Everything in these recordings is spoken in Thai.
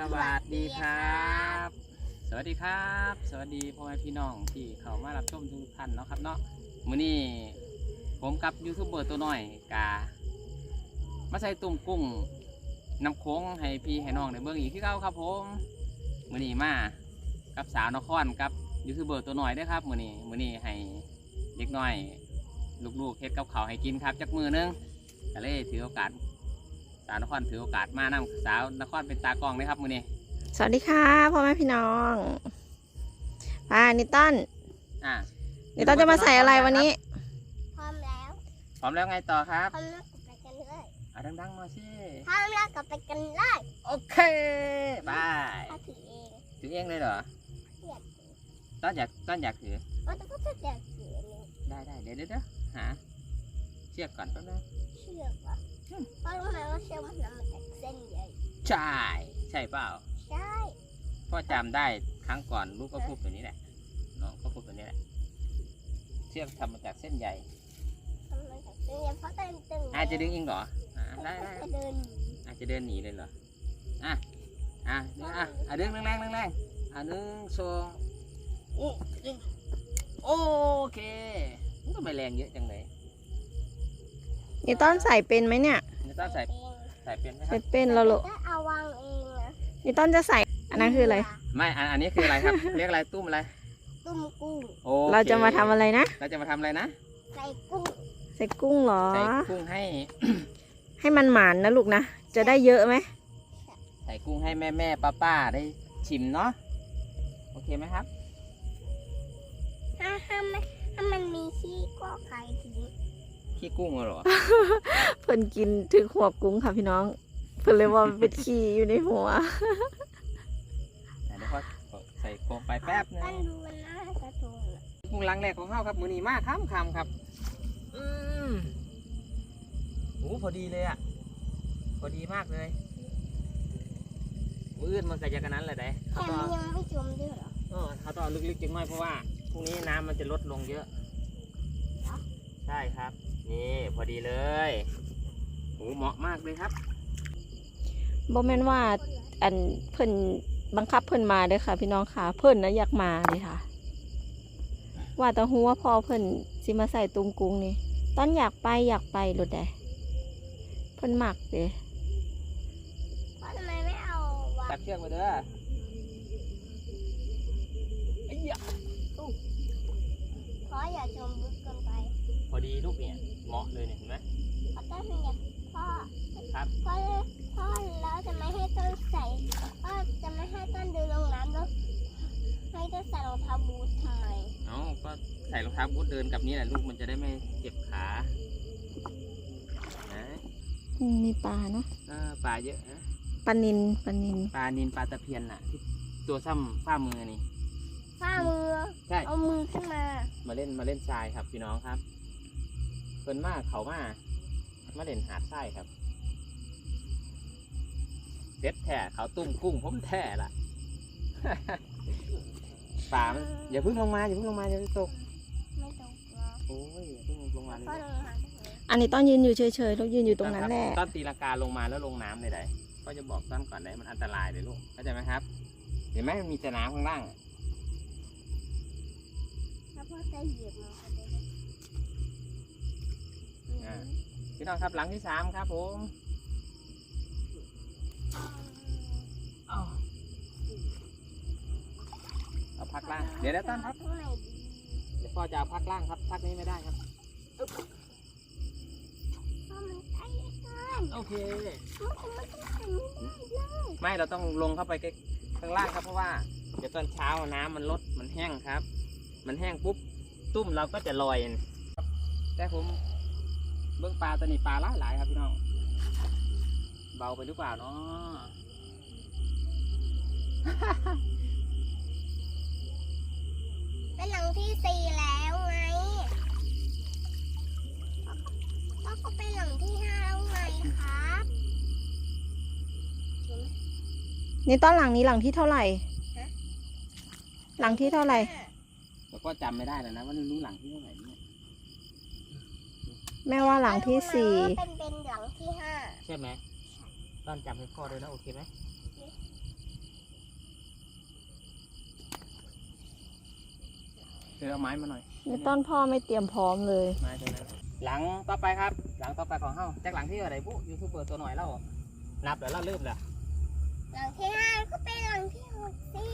สวัสดีครับ สวัสดีครับ สวัสดีพ่อแม่พี่น้องที่เข้ามารับชมทุกท่านเนาะครับเนาะมื้อนี้ผมกับยูทูบเบอร์ตัวน้อยกามาใส่ตุ่มกุ้งน้ำโค้งให้พี่ให้น้องในเบื้องอีกที่เก้าครับผมมื้อนี้มากับสาวนครกับยูทูบเบอร์ตัวน้อยเด้วยครับมื้อนี้มื้อนี้ให้เด็กน้อย ลูกๆเฮ็ดกับข้าวให้กินครับจักมือหนึงก็เลยถือโอกาส สาวนครถือโอกาสมานำสาวนครเป็นตากล้องนะครับมื้อนี้สวัสดีค่ะพ่อแม่พี่น้องป้านิตันอะนิตันจะมาใส่อะไรวันนี้ พร้อมแล้วพร้อมแล้วไงต่อครับพร้อมแล้วกลับไปกันเลยอะดังๆหน่อยสิพร้อมแล้วกลับไปกันเลยโอเคบายถ้าถือเองถือเองเลยเหรออยากถือต้อนอยากต้อนอยากถือว่าแต่ก็จะอยากถืออันนี้ได้ได้เดี๋ยวเดี๋ยวเดี๋ยวหาเชือกก่อนแป๊บนึงเชือกวะเพราะรู้ไหมว่าเชือกมันทำมาจากเส้นใหญ่ใช่ ใช่เปล่าใช่พ่อจำได้ครั้งก่อนลูกก็พูดแบบนี้แหละน้องก็พูดแบบนี้แหละเชือกทำมาจากเส้นใหญ่ทำมาจากเส้นใหญ่เพราะเต้นตึงอาจจะดึงเองเหรออะได้ได้จะเดินหนีอาจจะเดินหนีเลยเหรออะอะเดี๋ยวอะอะดึงแรงๆแรงๆอะหนึ่งสองโอ้ดึงโอเคมันก็ไม่แรงเยอะจังเลย นิตันใส่เป็นไหมเนี่ย นี่ต้องใส่เองใส่เป็นไหมคใส่รับเป็นแล้วลูกก็เอาวางเองนะนิตันจะใส่อันนั้นคืออะไร ไม่อันอันนี้คืออะไรครับ เรียกอะไรตุ้มอะไรตุ้มกุ้งโอคเราจะมาทำอะไรนะ เราจะมาทำอะไรนะใส่กุ้งใส่กุ้งเหรอ ใส่กุ้งให้ ให้มันหมานนะลูกนะ จะได้เยอะไหม ใส่กุ้งให้แม่แม่ป้าป้าๆได้ชิมเนาะโอเคไหมครับ ถ้าถ้ามันถ้ามันมีขี้ก็ไข่ทิ้ง ขี้กุ้งเหรอ เพิ่นกินถึงหัวกุ้งค่ะพี่น้อง เพิ่นเลยว่ามันเป็นขี้อยู่ในหัว เดี๋ยวพ่อใส่โกงไปแป๊บนึตั้งงดูมันน่ากระทุงอะกุ้งลังแรกของเขาครับมือนีมากครับคำครับอืมโอ้พอดีเลยอะ พอดีมากเลยมืออื่นมันก็จะกันนั้นแหละเด้แถเขามก็มันยังไม่จมด้วยเหรอเออเขาต้องเอาลึกๆจังหน่อยเพราะว่าพรุ่งนี้น้ำมันจะลดลงเยอะ ใช่ครับ นี่พอดีเลยโอ้เหมาะมากเลยครับบ่แม่นว่าอันเพิ่นบังคับเพิ่นมาเด้อค่ะ พี่น้องค่ะ เพิ่นนะอยากมาเลยค่ะ ว่าแต่ฮู้ว่าพอเพิ่นสิมาใส่ตุ้มกุ้งนี่ตอนอยากไปอยากไปหลุดได้เพิ่นมักเด้เพราะทำไมไม่เอาวางจับเชือกมาเด้อไอ้ยะเพราะอย่าจมลึกเกินไป พอดีลูกเนี่ย เหมาะเลยเนี่ยเห็นไหมเพราะต้นมันอยากพ่อครับพ่อพ่อแล้วจะไม่ให้ต้นใส่พ่อจะไม่ให้ต้นเดินลงน้ำแล้วให้ต้นใส่รองเท้าบูททำไมเอ้าก็ใส่รองเท้าบูทเดินกับนี้แหละลูกมันจะได้ไม่เจ็บขานะอืมมีปลาเนาะเออปลาเยอะนะปลานินปลานินปลานินปลาตะเพียนน่ะที่ตัวซ้ำฝ้ามือนี่ฝ่ามือใช่เอามือขึ้นมา มาเล่นมาเล่นทรายครับพี่น้องครับเพิ่นมาเขามามาเล่นหาดทรายครับเด็ดแท้เขาตุ้มกุ้งผมแท้ล่ะ ป่ามันอย่าเพิ่งลงมาอย่าเพิ่งลงมาอย่าเพิ่งตกไม่ตกหรอกโอ้ยอย่าเพิ่งลงมาเลยพ่อลงมาตรงนี้อันนี้ต้องยืนอยู่เฉยๆต้องยืนอยู่ตรงนั้นแหละต้นตีลากาลงมาแล้วลงน้ำเลยได้ก็จะบอกต้นก่อนได้มันอันตรายเลยลูกเข้าใจไหมครับ เห็นไหมมันมีแต่น้ำข้างล่างถ้าพ่อจะเหยียบมัน พี่น้องครับหลังที่สามครับผมเอาพักล่าง เดี๋ยวเดี๋ยวต้นครับเดี๋ยวพ่อจะเอาพักล่างครับพักนี้ไม่ได้ครับโอเคไม่เลยไม่เราต้องลงเข้าไปใกล้ข้างล่างครับเพราะว่าเดี๋ยวตอนเช้าน้ำมันลดมันแห้งครับ มันแห้งปุ๊บตุ้มเราก็จะลอยแต่ผม เบื้องปลาตัวนี้ปลาหลายหลายๆครับพี่น้อง เบาไปหรือเปล่าเนาะเป็นหลังที่สี่แล้วไงพ่อก็เป็นหลังที่ห้าแล้วไงครับนี่ต้นหลังนี้หลังที่เท่าไหร่ หลังที่เท่าไหร่แต่ก็จำไม่ได้แล้วนะว่ารู้หลังที่เท่าไหร่เนี่ย แม่ว่าหลังที่สี่เป็นหลังที่ห้าใช่ไหมต้อนจำให้พ่อด้วยนะโอเคไหมเดี๋ยวเอาไม้มาหน่อยนี่ต้นพ่อไม่เตรียมพร้อมเลย ไม้ตัวนั้หลังต่อไปครับ หลังต่อไปของเฮาจากหลังที่อะไรปุ๊ยูทูบเบอร์ตัวหน่อยเล่านับเดี๋ยวเล่าเริ่มละหลังที่ห้าก็เป็นหลังที่หกสิ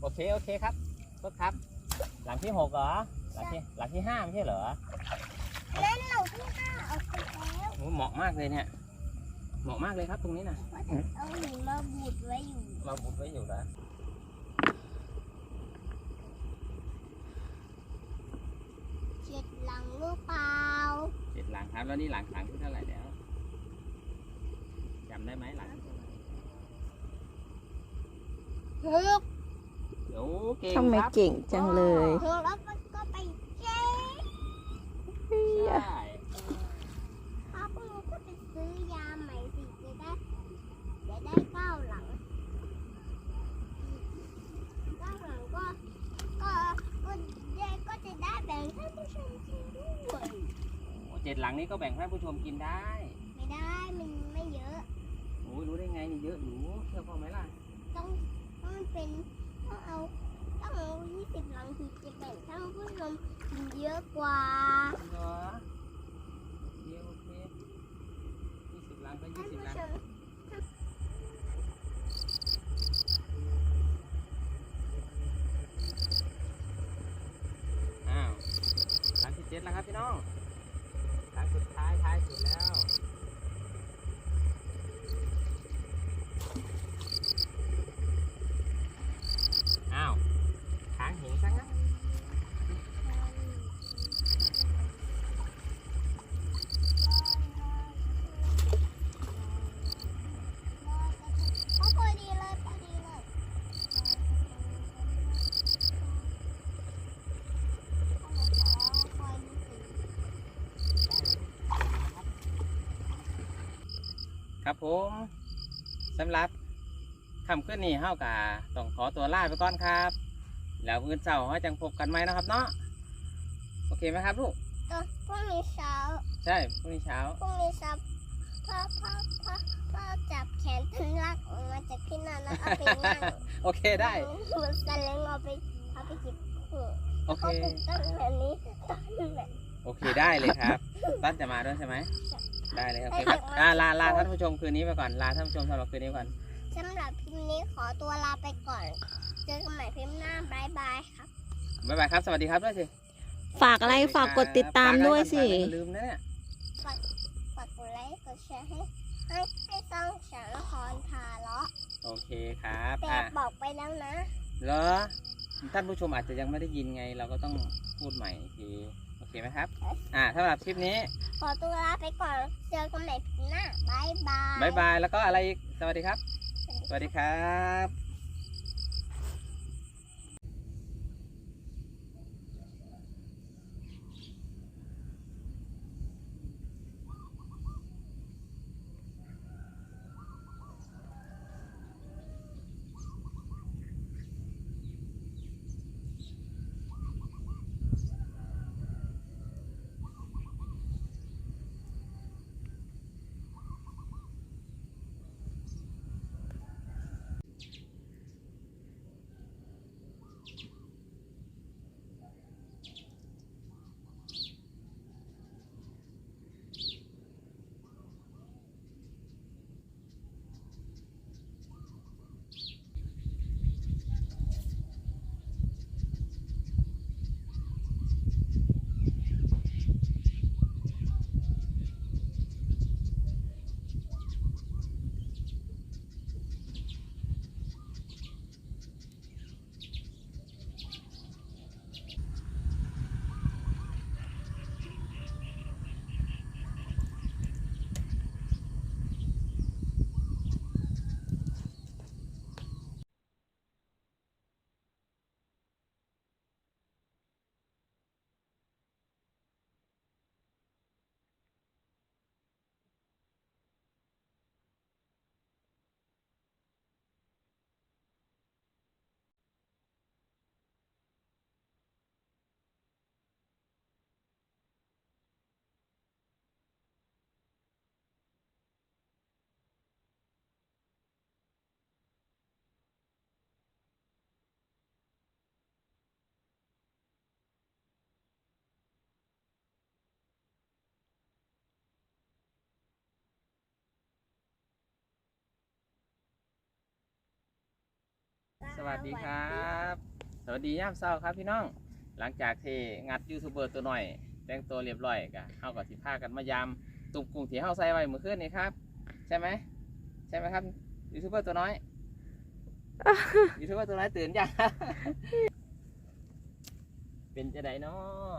โอเคโอเคครับก็ครับ หลังที่หกเหรอ ลังที่หลังที่ห้าไม่ใช่เหรอนั่นหลังที่ห้าเอาไปแล้วโอ้เหมาะมากเลยเนี่ย เหมาะมากเลยครับตรงนี้นะว่าจะเอาหินมาบูดไว้อยู่เราบุดไว้อยู่แล้วเจ็ดหลังหรือเปล่าเจ็ดหลังครับแล้วนี่หลังหลังที่เท่าไหร่แล้วจำได้ไหมหลังที่เท่าไหร่หกเดี๋ยวเก่งทำไมครับเก่งจังเลยหกแล้วมันก็ไปเจ๊ ใช่ถ้าพวกเราก็ไปซื้อยาใหม่สิจะได้จะได้เก้าหลังเก้าหลังก็ก็ก็ได้ก็จะได้แบ่งให้ผู้ชมกินด้วยโอ้เจ็ดหลังนี้ก็แบ่งให้ผู้ชมกินได้ไม่ได้มันไม่เยอะโอ้ยรู้ได้ไงนี่เยอะอยู่เชื่อพ่อไหมล่ะต้องต้องมันเป็นต้องเอาต้องเอา ยี่สิบหลังถึงจะแบ่งท่านผู้ชมกินเยอะกว่าเหรอเดี๋ยวโอเคยี่สิบล้านก็ให้ยี่สิบผู้หลังชม ครับผมสำหรับคำขึ้นนี่เฮากะต้องขอตัวลาไปก่อนครับ แล้วมื้อเช้าเราจังพบกันไหมนะครับเนาะโอเคไหมครับลูกเออพรุ่งนี้เช้าใช่พรุ่งนี้เช้าพรุ่งนี้เช้าพ่อพ่อพ่อพ่อจับแขนทันลักออกมาจากที่นั่นแล้วเอาไปนั่งโอเคได้เหมือนสลิงเอาไปเอาไปจิบหัวโอเคเขาเป็นต้นแบบนี้ต้นแบบโอเคได้เลยครับตั้นจะมาด้วยใช่ไหม ได้เลยโอเคครับอ่าลาลาท่านผู้ชมคืนนี้ไปก่อนลาท่านผู้ชมสำหรับคืนนี้ก่อนสำหรับพิมพ์นี้ขอตัวลาไปก่อน เจอกันใหม่พิมพ์หน้าบายบายครับบ๊ายบายครับสวัสดีครับด้วยสิฝากอะไรฝากกดติดตามด้วยสิฝากอะไรอย่าลืมนะเนี่ยฝากฝากกดไลค์กดแชร์ให้ให้ให้ต้องฉันละครพาเลาะโอเคครับแต่อะบอกไปแล้วนะเหรอท่านผู้ชมอาจจะยังไม่ได้ยินไง เราก็ต้องพูดใหม่อีกทีโอ เคไหมครับ อ่าสำหรับคลิปนี้ ขอตัวลาไปก่อน เจอกันใหม่พิมพ์หน้าบายบายบายบาย แล้วก็อะไรอีกสวัสดีครับ สวัสดีครับ สวัสดีครับ สวัสดียามเช้าครับพี่น้อง หลังจากที่งัดยูทูบเบอร์ตัวหน่อย แต่งตัวเรียบร้อยกันเฮาก็สิพากันมายามตุ่มกุ้งที่เฮาใส่ไว้เมื่อคืนนี้ครับ ใช่ไหมใช่ไหมครับยูทูบเบอร์ตัวน้อยยูทูบเบอร์ตัวน้อยตื่นยังเป็นจะไดเนาะ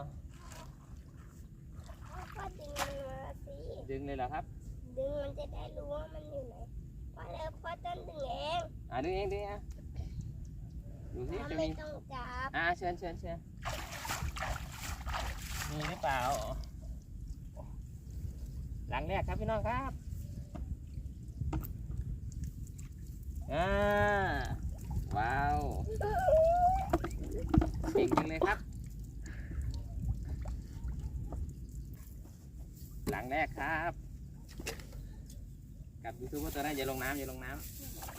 ก็ดึงมันมาสิดึงเลยเหรอครับ ดึงมันจะได้รู้ว่ามันอยู่ไหนพอแล้วพ่อต้นดึงเองอะดึงเองดึงเอง ดูสิพ่อจะไม่มี ต้องจับอ่าเชิญเชิญเชิญมีหรือเปล่า หลังแรกครับพี่น้องครับ อ่า ว้าวเก่งจริงเลยครับ หลังแรกครับ กับยูทูบเบอร์ตัวนั้นอย่าลงน้ำอย่าลงน้ำน้องอย่าลงน้ำ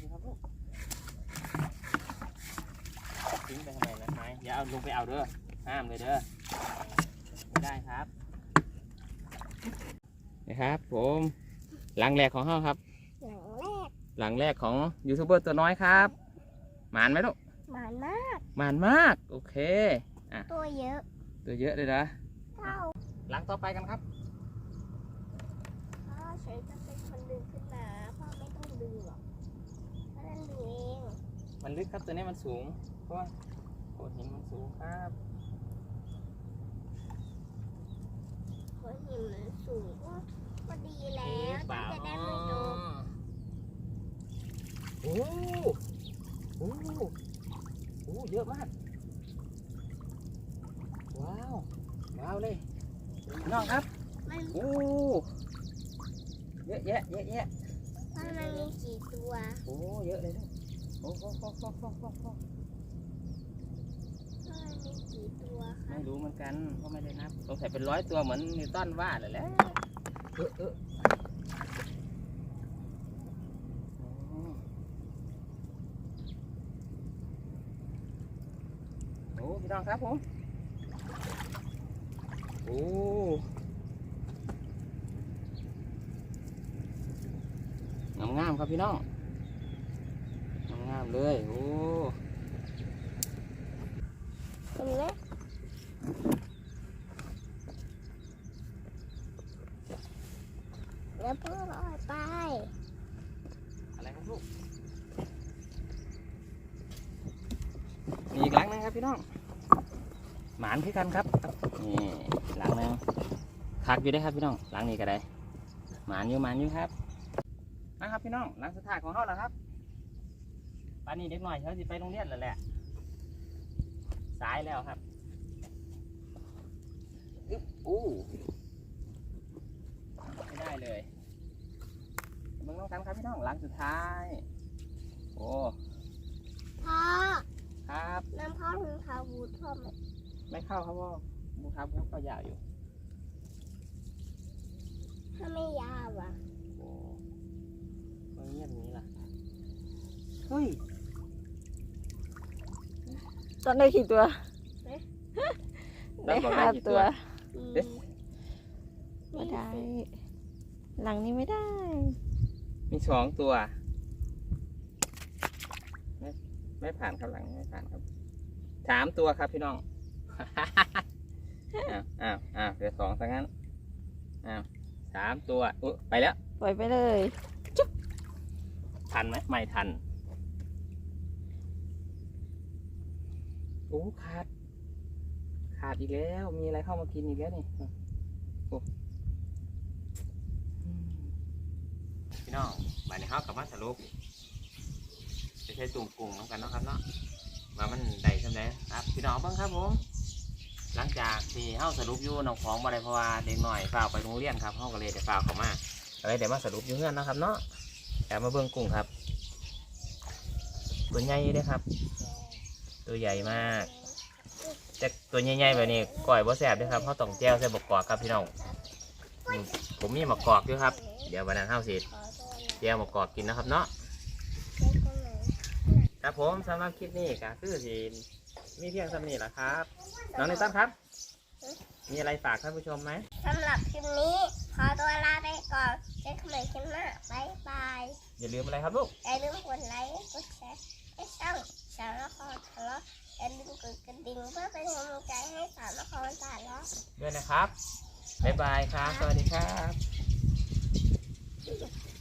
สิครับลูกทิ้งไปทำไมนะไม้อย่าเอาลงไปเอาเด้อ ห้ามเลยเด้อ ไม่ได้ครับนะครับผมหลังแรกของเฮาครับ หลังแรกหลังแรกของยูทูบเบอร์ตัวน้อยครับหมานไหมลูกหมานมากหมานมาก โอเค ตัวเยอะ ตัวเยอะเลยนะเท่าหลังต่อไปกันครับพ่อฉันจะเป็นคนดึงขึ้นมาพ่อไม่ต้องดึงหรอกพ่อต้องดึง เองมันลึกครับตัวนี้มันสูง เพราะว่าโขดหินมันสูงครับเพราะหินมันสูงก็พอดีแล้หวรือเปล่าจะได้ไม่โดนโอ้โอ้โอ้เยอะมาก ว้าว ว้าวเลยน้องครับมันโอ้ เยอะแยะเยอะแยะ มันมันมีกี่ตัวโอ้เยอะเลยนะโอ้โหโอ้โหโอ้โหโอ้โหโอ้โหมันมีกี่ตัวคะไม่รู้เหมือนกันเพราะไม่ได้นับสงสัยเป็นร้อยตัวเหมือนนิวตันว่าเลยแหละเออเออโอ้โอ้พี่น้องครับผมโอ้ งามงามๆครับพี่น้องงามงามๆเลยโอ้ตรงนี้แล้วพ่อลอยไป อะไรครับลูกมีอีกหลังหนึงครับพี่น้อง หมานคือกันครับนี่หลังหนึงคักอยู่ได้อครับพี่น้องหลังนี้ก็ได้ หมานอยู่หมานอยู่ครับนะครับ พี่น้องหลังสุดท้ายของเราแล้วครับปานนี้เด็กหน่อยเขาสิไปโรงเรียนแล้วแหละสายแล้วครับอึ๊บอู้ไม่ได้เลยมึงต้องทำครับพี่น้องหลังสุดท้าย โอ้พ่อครับน้ำพ่อถึงขาบูดพ่อไหมไม่เข้าครับพ่อบูครับบูก็ยาวอยู่ถ้าไม่ยาวอะโอ้ก็ เงียบอย่างนี้ล่ะ เฮ้ย ตอนได้กี่ตัว ได้ได้บอกได้ห้ากี่ตัตัววอืมเอ๊ะ ไม่ได้ หลังนี้ไม่ได้ มีสองตัว ไม่ไม่ผ่านครับหลังไม่ผ่านครับสามตัวครับพี่น้อง อ้าวอ้าวอ้าวเหลือสองซะงั้น อ้าวสามตัวอุ๊ยไปแล้ว ปล่อยไปเลย ทันไหมไม่ทันโอ้ขาด ขาดอีกแล้ว มีอะไรเข้ามากินอีกแล้วนี่โอ้พี่น้องบัดนี้เขากลับมาสรุปจะใช้ตุ่มกุ้งน้ำกันเนาะครับเนาะว่ามันได้ใช่ไหมครับพี่น้องบ้างครับผม หลังจากที่เฮาสรุปอยู่น้องของบ่ได้เพราะว่าเด็กหน่อยฝากไปโรงเรียนครับเฮาก็เลยได้ฝากเขามาก็เลยเดี๋ยวมาสรุปอยู่เงื่อนนะครับเนาะ แอบมาเบิ่งกุ้งครับ ตัวใหญ่เด้อครับ ตัวใหญ่มากแต่ตัวใหญ่ๆแบบนี้ก่อยบ่แซ่บด้อครับเขาต้องแจ้วใส่บกกอกครับพี่น้องผมมีมะกอกอยู่ครับ เดี๋ยววันนั้นเฮาสิขอตัวหน่อยแจ้วมะกอกกินนะครับเนาะครับผมสำหรับคลิปนี้ก็คือสิมีเพียงสำนี้แหละครับ น้องในตั้มครับ มีอะไรฝากท่านผู้ชมไหมสำหรับคลิปนี้ ขอตัวลาไปก่อนเจอกันใหม่คลิปหน้าบ๊ายบายออย่าลืมอะไรครับลูก อย่าลืมกดไลค์กดแชร์ให้ช่องสารครทะเลาะอย่าลืมกดกระดิ่งเพื่อเป็นกำลังใจให้สารครทะเลาะด้วยนะครับ บ๊ายบายครับ สวัสดีครับ